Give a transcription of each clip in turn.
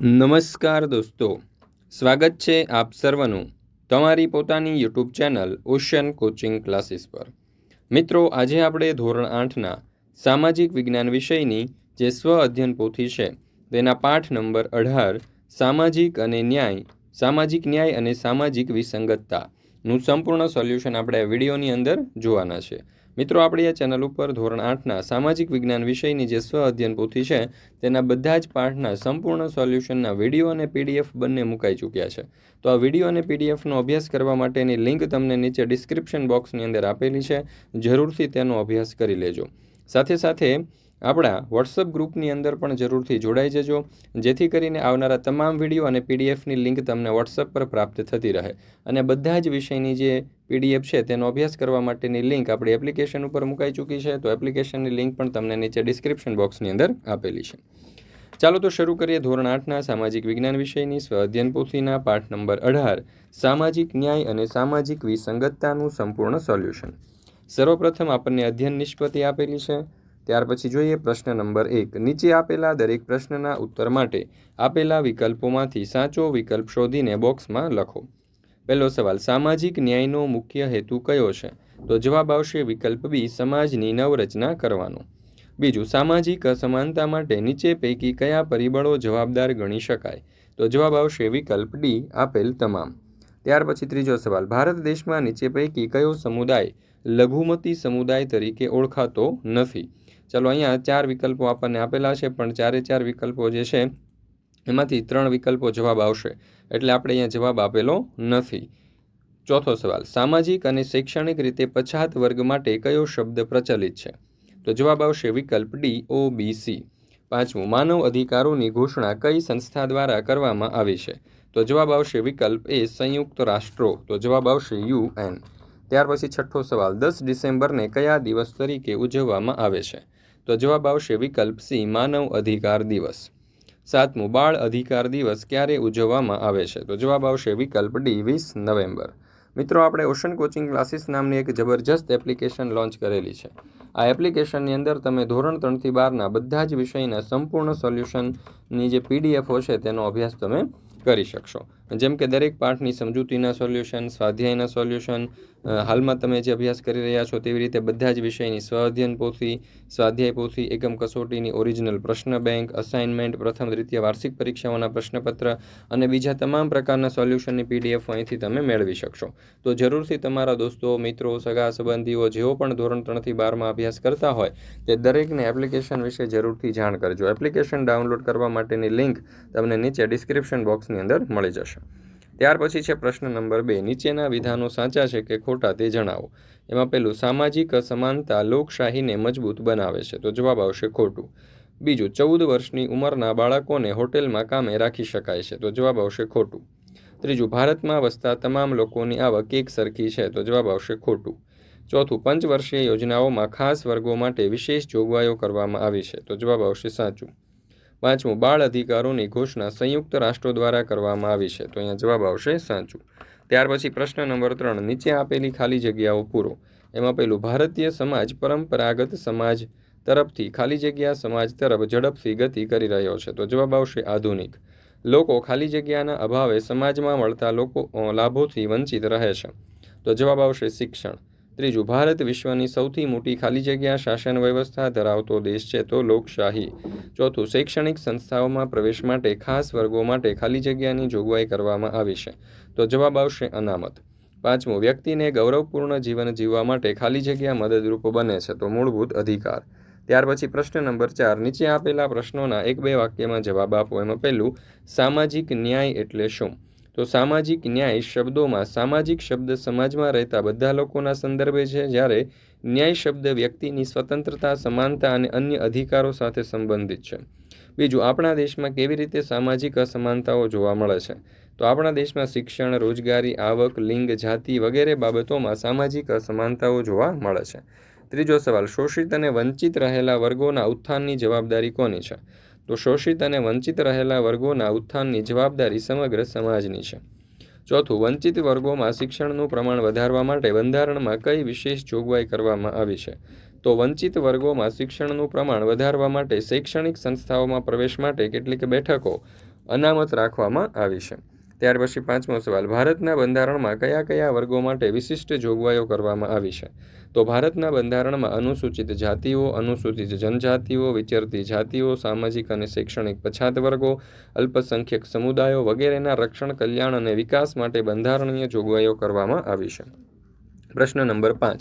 નમસ્કાર દોસ્તો, સ્વાગત છે આપ સર્વનું તમારી પોતાની YouTube channel Ocean Coaching Classes પર. મિત્રો, આજે આપણે ધોરણ આઠના સામાજિક વિજ્ઞાન વિષયની જે સ્વ અધ્યયન પોથી છે, તેના પાઠ નંબર અઢાર, સામાજિક અને ન્યાય, સામાજિક ન્યાય અને સામાજિક વિસંગતતાનું સંપૂર્ણ સોલ્યુશન આપણે વિડીયોની અંદર જોવાના છે. મિત્રો, આપણી આ ચેનલ ઉપર ધોરણ આઠના સામાજિક વિજ્ઞાન વિષયની જે સ્વ અધ્યયન પોથી છે, તેના બધા જ પાઠના સંપૂર્ણ સોલ્યુશનના વીડિયો અને પીડીએફ બંને મુકાઈ ચૂક્યા છે. તો આ વીડિયો અને પીડીએફનો અભ્યાસ કરવા માટેની લિંક તમને નીચે ડિસ્ક્રિપ્શન બોક્સની અંદર આપેલી છે. જરૂરથી તેનો અભ્યાસ કરી લેજો. સાથે સાથે આપણા વોટ્સઅપ ગ્રુપની અંદર પણ જરૂરથી જોડાઈ જજો, જેથી કરીને આવનારા તમામ વીડિયો અને પીડીએફની લિંક તમને વોટ્સઅપ પર પ્રાપ્ત થતી રહે. અને બધા જ વિષયની જે પીડીએફ છે તેનો અભ્યાસ કરવા માટેની લિંક આપણી એપ્લિકેશન ઉપર મુકાઈ ચૂકી છે, તો એપ્લિકેશનની લિંક પણ તમને નીચે ડિસ્ક્રિપ્શન બોક્સની અંદર આપેલી છે. ચાલો તો શરૂ કરીએ ધોરણ આઠના સામાજિક વિજ્ઞાન વિષયની સ્વ અધ્યયન પોથીના પાઠ નંબર અઢાર, સામાજિક ન્યાય અને સામાજિક વિસંગતતાનું સંપૂર્ણ સોલ્યુશન. સર્વપ્રથમ આપણને અધ્યયન નિષ્પત્તિ આપેલી છે. ત્યાર પછી જોઈએ પ્રશ્ન નંબર એક. નીચે આપેલા દરેક પ્રશ્નના ઉત્તર માટે આપેલા વિકલ્પોમાંથી સાચો વિકલ્પ શોધીને બોક્સમાં લખો. પહેલો સવાલ, સામાજિક ન્યાયનો મુખ્ય હેતુ કયો છે? તો જવાબ આવશે વિકલ્પ બી, સમાજની નવરચના કરવાનો. બીજું, સામાજિક અસમાનતા માટે નીચે પૈકી કયા પરિબળો જવાબદાર ગણી શકાય? તો જવાબ આવશે વિકલ્પ ડી, આપેલ તમામ. ત્યાર પછી ત્રીજો સવાલ, ભારત દેશમાં નીચે પૈકી કયો સમુદાય લઘુમતી સમુદાય તરીકે ઓળખાતો નથી? ચલો અહીંયા ચાર વિકલ્પો આપણને આપેલા છે, પણ ચારે ચાર વિકલ્પો જે છે, એમાંથી ત્રણ વિકલ્પો જવાબ આવશે. એટલે આપણે અહીંયા જવાબ આપેલો નથી. ચોથો સવાલ, સામાજિક અને શૈક્ષણિક રીતે પછાત વર્ગ માટે કયો શબ્દ પ્રચલિત છે? તો જવાબ આવશે વિકલ્પ ડી ઓ બી સી પાંચમું, માનવ અધિકારોની ઘોષણા કઈ સંસ્થા દ્વારા કરવામાં આવી છે? તો જવાબ આવશે વિકલ્પ એ, સંયુક્ત રાષ્ટ્રો. તો જવાબ આવશે યુએન ત્યાર પછી છઠ્ઠો સવાલ, દસ ડિસેમ્બરને કયા દિવસ તરીકે ઉજવવામાં આવે છે? તો જવાબ આવશે વિકલ્પ સી, માનવ અધિકાર દિવસ. સાતમું, બાળ અધિકાર દિવસ ક્યારે ઉજવવામાં આવે છે? તો જવાબ આવશે વિકલ્પ ડી, વીસ નવેમ્બર. મિત્રો, આપણે ઓશન કોચિંગ ક્લાસીસ નામની એક જબરજસ્ત એપ્લિકેશન લોન્ચ કરેલી છે. આ એપ્લિકેશનની અંદર તમે ધોરણ ત્રણથી બારના બધા જ વિષયના સંપૂર્ણ સોલ્યુશનની જે પીડીએફો છે તેનો અભ્યાસ તમે કરી શકશો. જેમ કે દરેક પાઠની સમજૂતીના સોલ્યુશન, સ્વાધ્યાયના સોલ્યુશન હાલમાં તમે જે અભ્યાસ કરી રહ્યા છો તેવી રીતે બધા જ વિષયની સ્વ અધ્યયન પોથી, સ્વાધ્યાય પોથી, એકમ કસોટીની ઓરિજિનલ પ્રશ્ન બેંક અસાઇનમેન્ટ પ્રથમ દ્વિતીય વાર્ષિક પરીક્ષાઓના પ્રશ્નપત્ર અને બીજા તમામ પ્રકારના સોલ્યુશનની પીડીએફ અહીંથી તમે મેળવી શકશો. તો જરૂરથી તમારા દોસ્તો, મિત્રો, સગા, સંબંધીઓ જેઓ પણ ધોરણ ત્રણથી બારમાં અભ્યાસ કરતા હોય તે દરેકને એપ્લિકેશન વિશે જરૂરથી જાણ કરજો. એપ્લિકેશન ડાઉનલોડ કરવા માટેની લિંક તમને નીચે ડિસ્ક્રિપ્શન બોક્સની અંદર મળી જશે. ત્યાર પછી છે પ્રશ્ન નંબર બે. નીચેના વિધાનો સાચા છે કે ખોટા તે જણાવો. એમાં પેલું સામાજિક અસમાનતા લોકશાહીને મજબૂત બનાવે છે. તો જવાબ આવશે ખોટું. બીજું, ચૌદ વર્ષની ઉંમરના બાળકોને હોટેલમાં કામે રાખી શકાય છે. તો જવાબ આવશે ખોટું. ત્રીજું, ભારતમાં વસતા તમામ લોકોની આવક એક સરખી છે. તો જવાબ આવશે ખોટું. ચોથું, પંચવર્ષીય યોજનાઓમાં ખાસ વર્ગો માટે વિશેષ જોગવાઈઓ કરવામાં આવી છે. તો જવાબ આવશે સાચું. પાંચમું, બાળ અધિકારોની ઘોષણા સંયુક્ત રાષ્ટ્રો દ્વારા કરવામાં આવી છે. તો અહીંયા જવાબ આવશે સાચું. ત્યાર પછી પ્રશ્ન નંબર ત્રણ, નીચે આપેલી ખાલી જગ્યાઓ પૂરો. એમાં પેલું ભારતીય સમાજ પરંપરાગત સમાજ તરફથી ખાલી જગ્યા સમાજ તરફ ઝડપથી ગતિ કરી રહ્યો છે. તો જવાબ આવશે આધુનિક. લોકો ખાલી જગ્યાના અભાવે સમાજમાં મળતા લોકો લાભોથી વંચિત રહે છે. તો જવાબ આવશે શિક્ષણ. ત્રીજું, ભારત વિશ્વની સૌથી મોટી ખાલી જગ્યા શાસન વ્યવસ્થા ધરાવતો દેશ છે તો લોકશાહી. ચોથું, શૈક્ષણિક સંસ્થાઓમાં પ્રવેશ માટે ખાસ વર્ગો માટે ખાલી જગ્યાની જોગવાઈ કરવામાં આવી છે. તો જવાબ આવશે અનામત. પાંચમું, વ્યક્તિને ગૌરવપૂર્ણ જીવન જીવવા માટે ખાલી જગ્યા મદદરૂપ બને છે તો મૂળભૂત અધિકાર. ત્યાર પછી પ્રશ્ન નંબર ચાર, નીચે આપેલા પ્રશ્નોના એક બે વાક્યમાં જવાબ આપો. એમાં પહેલું, સામાજિક ન્યાય એટલે શું? તો સામાજિક ન્યાય શબ્દોમાં સામાજિક શબ્દ સમાજમાં રહેતા બધા લોકોના સંદર્ભે છે, જ્યારે ન્યાય શબ્દ વ્યક્તિની સ્વતંત્રતા, સમાનતા અને અન્ય અધિકારો સાથે સંબંધિત છે. બીજું, આપણા દેશમાં કેવી રીતે સામાજિક અસમાનતાઓ જોવા મળે છે? તો આપણા દેશમાં શિક્ષણ, રોજગારી, આવક, લિંગ, જાતિ વગેરે બાબતોમાં સામાજિક અસમાનતાઓ જોવા મળે છે. ત્રીજો સવાલ, શોષિત અને વંચિત રહેલા વર્ગોના ઉત્થાનની જવાબદારી કોની છે? તો શોષિત અને વંચિત રહેલા વર્ગોના ઉત્થાનની જવાબદારી સમગ્ર સમાજની છે. ચોથું, વંચિત વર્ગોમાં શિક્ષણનું પ્રમાણ વધારવા માટે બંધારણમાં કઈ વિશેષ જોગવાઈ કરવામાં આવી છે? તો વંચિત વર્ગોમાં શિક્ષણનું પ્રમાણ વધારવા માટે શૈક્ષણિક સંસ્થાઓમાં પ્રવેશ માટે કેટલીક બેઠકો અનામત રાખવામાં આવી છે. ત્યાર પછી પાંચમો સવાલ, ભારતના બંધારણમાં કયા કયા વર્ગો માટે વિશિષ્ટ જોગવાઈઓ કરવામાં આવી છે? તો ભારતના બંધારણમાં અનુસૂચિત જાતિઓ, અનુસૂચિત જનજાતિઓ, વિચરતી જાતિઓ, સામાજિક અને શૈક્ષણિક પછાત વર્ગો, અલ્પસંખ્યક સમુદાયો વગેરેના રક્ષણ, કલ્યાણ અને વિકાસ માટે બંધારણીય જોગવાઈઓ કરવામાં આવી છે. પ્રશ્ન નંબર પાંચ,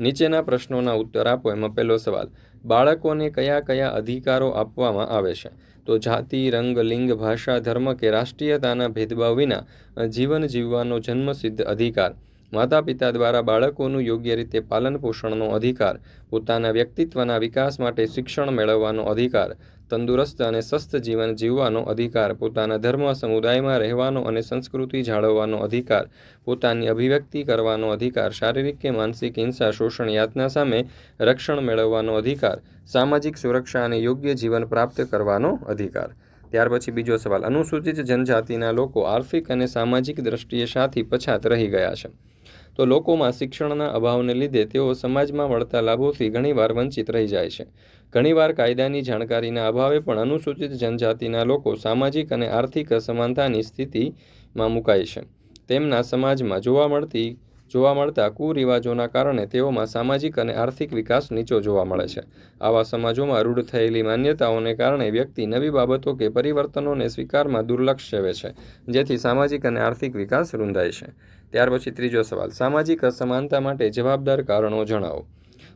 નીચેના પ્રશ્નોના ઉત્તર આપો. એમાં પહેલો સવાલ, બાળકોને કયા કયા અધિકારો આપવામાં આવે છે? તો જાતિ રંગ લિંગ ભાષા ધર્મ કે રાષ્ટ્રીયતાના ભેદભાવ વિના જીવન જીવવાનો જન્મસિદ્ધ અધિકાર. માતા પિતા દ્વારા બાળકોનું યોગ્ય રીતે પાલન પોષણનો અધિકાર, પોતાના વ્યક્તિત્વના વિકાસ માટે શિક્ષણ મેળવવાનો અધિકાર, તંદુરસ્ત અને સ્વસ્થ જીવન જીવવાનો અધિકાર, પોતાના ધર્મ સમુદાયમાં રહેવાનો અને સંસ્કૃતિ જાળવવાનો અધિકાર, પોતાની અભિવ્યક્તિ કરવાનો અધિકાર, શારીરિક કે માનસિક હિંસા, શોષણ, યાતના સામે રક્ષણ મેળવવાનો અધિકાર, સામાજિક સુરક્ષા અને યોગ્ય જીવન પ્રાપ્ત કરવાનો અધિકાર. ત્યાર પછી બીજો સવાલ, અનુસૂચિત જનજાતિના લોકો આર્થિક અને સામાજિક દ્રષ્ટિએ સાથી પછાત રહી ગયા છે. તો લોકોમાં શિક્ષણના અભાવને લીધે તેઓ સમાજમાં મળતા લાભોથી ઘણીવાર વંચિત રહી જાય છે. ઘણીવાર કાયદાની જાણકારીના અભાવે પણ અનુસૂચિત જનજાતિના લોકો સામાજિક અને આર્થિક અસમાનતાની સ્થિતિમાં મુકાય છે. તેમના સમાજમાં જોવા મળતી, જોવા મળતા કુરિવાજોના કારણે તેઓમાં સામાજિક અને આર્થિક વિકાસ નીચો જોવા મળે છે. આવા સમાજોમાં રૂઢ થયેલી માન્યતાઓને કારણે વ્યક્તિ નવી બાબતો કે પરિવર્તનોને સ્વીકારમાં દુર્લક્ષ સેવે છે, જેથી સામાજિક અને આર્થિક વિકાસ રૂંધાય છે. ત્યાર પછી ત્રીજો સવાલ, સામાજિક અસમાનતા માટે જવાબદાર કારણો જણાવો.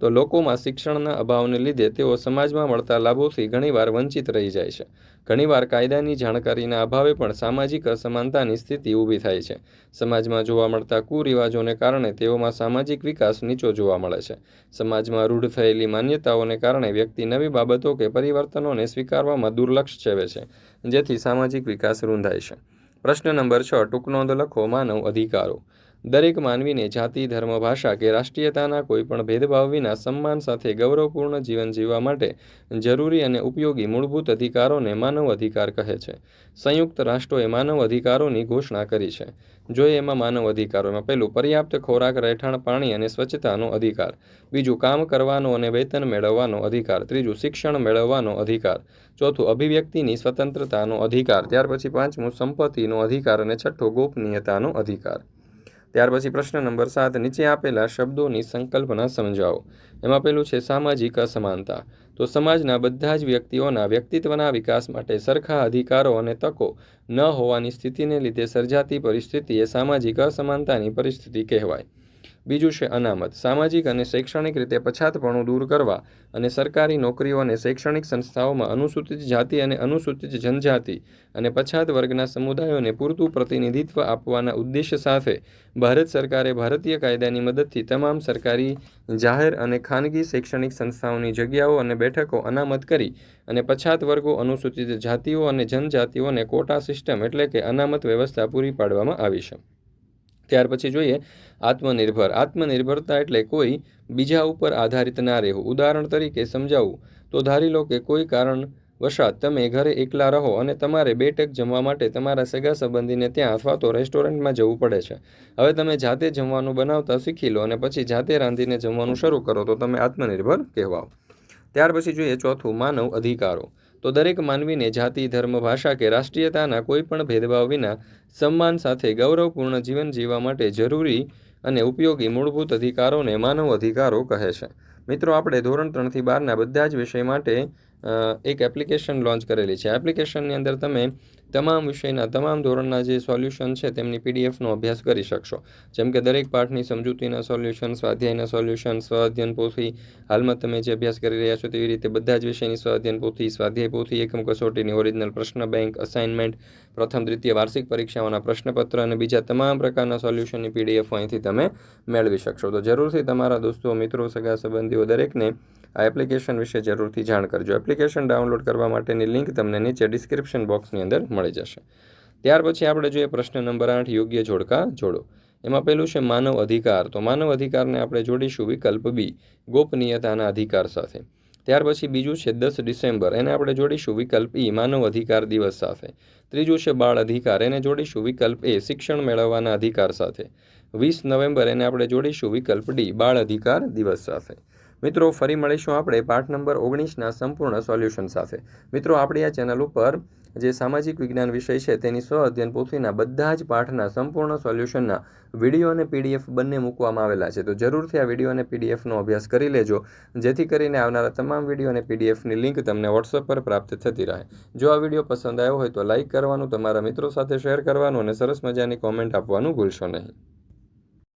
તો લોકોમાં શિક્ષણના અભાવને લીધે તેઓ સમાજમાં મળતા લાભોથી ઘણીવાર વંચિત રહી જાય છે. ઘણીવાર કાયદાની જાણકારીના અભાવે પણ સામાજિક અસમાનતાની સ્થિતિ ઊભી થાય છે. સમાજમાં જોવા મળતા કુરિવાજોને કારણે તેઓમાં સામાજિક વિકાસ નીચો જોવા મળે છે. સમાજમાં રૂઢ થયેલી માન્યતાઓને કારણે વ્યક્તિ નવી બાબતો કે પરિવર્તનોને સ્વીકારવામાં દુર્લક્ષ સેવે છે, જેથી સામાજિક વિકાસ રૂંધાય છે. પ્રશ્ન નંબર છ ટૂંકનોંધ લખો માનવ અધિકારો. દરેક માનવીને જાતિ, ધર્મ, ભાષા કે રાષ્ટ્રીયતાના કોઈપણ ભેદભાવ વિના સન્માન સાથે ગૌરવપૂર્ણ જીવન જીવવા માટે જરૂરી અને ઉપયોગી મૂળભૂત અધિકારોને માનવ અધિકાર કહે છે. સંયુક્ત રાષ્ટ્રોએ માનવ અધિકારોની ઘોષણા કરી છે. જોઈએ એમાં માનવ અધિકારોમાં પહેલું પર્યાપ્ત ખોરાક, રહેઠાણ, પાણી અને સ્વચ્છતાનો અધિકાર, બીજું કામ કરવાનો અને વેતન મેળવવાનો અધિકાર, ત્રીજું શિક્ષણ મેળવવાનો અધિકાર, ચોથું અભિવ્યક્તિની સ્વતંત્રતાનો અધિકાર, ત્યાર પછી પાંચમું સંપત્તિનો અધિકાર અને છઠ્ઠો ગોપનીયતાનો અધિકાર. ત્યાર પછી પ્રશ્ન નંબર સાત, નીચે આપેલા શબ્દોની સંકલ્પના સમજાવો. એમાં પેલું છે સામાજિક અસમાનતા. તો સમાજના બધા જ વ્યક્તિઓના વ્યક્તિત્વના વિકાસ માટે સરખા અધિકારો અને તકો ન હોવાની સ્થિતિને લીધે સર્જાતી પરિસ્થિતિ એ સામાજિક અસમાનતાની પરિસ્થિતિ કહેવાય. બીજું છે અનામત. સામાજિક અને શૈક્ષણિક રીતે પછાતપણું દૂર કરવા અને સરકારી નોકરીઓ અને શૈક્ષણિક સંસ્થાઓમાં અનુસૂચિત જાતિ અને અનુસૂચિત જનજાતિ અને પછાત વર્ગના સમુદાયોને પૂરતું પ્રતિનિધિત્વ આપવાના ઉદ્દેશ્ય સાથે ભારત સરકારે ભારતીય કાયદાની મદદથી તમામ સરકારી, જાહેર અને ખાનગી શૈક્ષણિક સંસ્થાઓની જગ્યાઓ અને બેઠકો અનામત કરી અને પછાત વર્ગો અનુસૂચિત જાતિઓ અને જનજાતિઓને કોટા સિસ્ટમ એટલે કે અનામત વ્યવસ્થા પૂરી પાડવામાં આવી છે. ત્યાર પછી જોઈએ આત્મનિર્ભર. આત્મનિર્ભરતા એટલે કોઈ બીજા ઉપર આધારિત ના રહેવું. ઉદાહરણ તરીકે સમજાવું તો ધારી લો કે કોઈ કારણ વશાત તમે ઘરે એકલા રહો અને તમારે બેઠક જમવા માટે તમારા સગા સંબંધીને ત્યાં અથવા તો રેસ્ટોરન્ટમાં જવું પડે છે. હવે તમે જાતે જમવાનું બનાવતા શીખી લો અને પછી જાતે રાંધીને જમવાનું શરૂ કરો તો તમે આત્મનિર્ભર કહેવાઓ. ત્યાર પછી જોઈએ ચોથું માનવ અધિકારો. તો દરેક માનવીને જાતિ, ધર્મ, ભાષા કે રાષ્ટ્રીયતાના કોઈપણ ભેદભાવ વિના સન્માન સાથે ગૌરવપૂર્ણ જીવન જીવવા માટે જરૂરી અને ઉપયોગી મૂળભૂત અધિકારોને માનવ અધિકારો કહે છે. મિત્રો, આપણે ધોરણ ત્રણથી બારના બધા જ વિષય માટે એક એપ્લિકેશન લોન્ચ કરેલી છે. એપ્લિકેશનની અંદર તમે તમામ વિષયના તમામ ધોરણના જે સોલ્યુશન છે તેમની પીડીએફનો અભ્યાસ કરી શકશો. જેમ કે દરેક પાઠની સમજૂતીના સોલ્યુશન સ્વાધ્યાયના સોલ્યુશન સ્વાધ્યન પોથી, હાલમાં તમે જે અભ્યાસ કરી રહ્યા છો તેવી રીતે બધા જ વિષયની સ્વાધ્યન પોથી, સ્વાધ્યાય પોથી, એકમ કસોટીની ઓરિજિનલ પ્રશ્ન બેંક અસાઇનમેન્ટ પ્રથમ, દ્વિતીય વાર્ષિક પરીક્ષાઓના પ્રશ્નપત્ર અને બીજા તમામ પ્રકારના સોલ્યુશનની પીડીએફ અહીંથી તમે મેળવી શકશો. તો જરૂરથી તમારા દોસ્તો, મિત્રો, સગા, સંબંધીઓ દરેકને આ એપ્લિકેશન વિશે જરૂરથી જાણ કરજો. એપ્લિકેશન ડાઉનલોડ કરવા માટેની લિંક તમને નીચે ડિસ્ક્રિપ્શન બોક્સની અંદર મળી જશે. ત્યાર પછી આપણે જોઈએ પ્રશ્ન નંબર આઠ, યોગ્ય જોડકા જોડો. એમાં પહેલું છે માનવ અધિકાર. તો માનવ અધિકારને આપણે જોડીશું વિકલ્પ બી, ગોપનીયતાના અધિકાર સાથે. ત્યાર પછી બીજું છે દસ ડિસેમ્બર. એને આપણે જોડીશું વિકલ્પ ઈ, માનવ અધિકાર દિવસ સાથે. ત્રીજું છે બાળ અધિકાર. એને જોડીશું વિકલ્પ એ, શિક્ષણ મેળવવાના અધિકાર સાથે. વીસ નવેમ્બર. એને આપણે જોડીશું વિકલ્પ ડી, બાળ અધિકાર દિવસ સાથે. મિત્રો, ફરી મળીશું આપણે પાઠ નંબર ઓગણીસના સંપૂર્ણ સોલ્યુશન સાથે. મિત્રો, આપણી આ ચેનલ ઉપર જે સામાજિક વિજ્ઞાન વિષય છે, તેની સ્વ અધ્યયન પોથીના બધા જ પાઠના સંપૂર્ણ સોલ્યુશનના વીડિયો અને પીડીએફ બંને મૂકવામાં આવેલા છે. તો જરૂરથી આ વીડિયો અને પીડીએફનો અભ્યાસ કરી લેજો, જેથી કરીને આવનારા તમામ વીડિયો અને પીડીએફની લિંક તમને વોટ્સઅપ પર પ્રાપ્ત થતી રહે. જો આ વીડિયો પસંદ આવ્યો હોય તો લાઇક કરવાનું, તમારા મિત્રો સાથે શેર કરવાનું અને સરસ મજાની કોમેન્ટ આપવાનું ભૂલશો નહીં.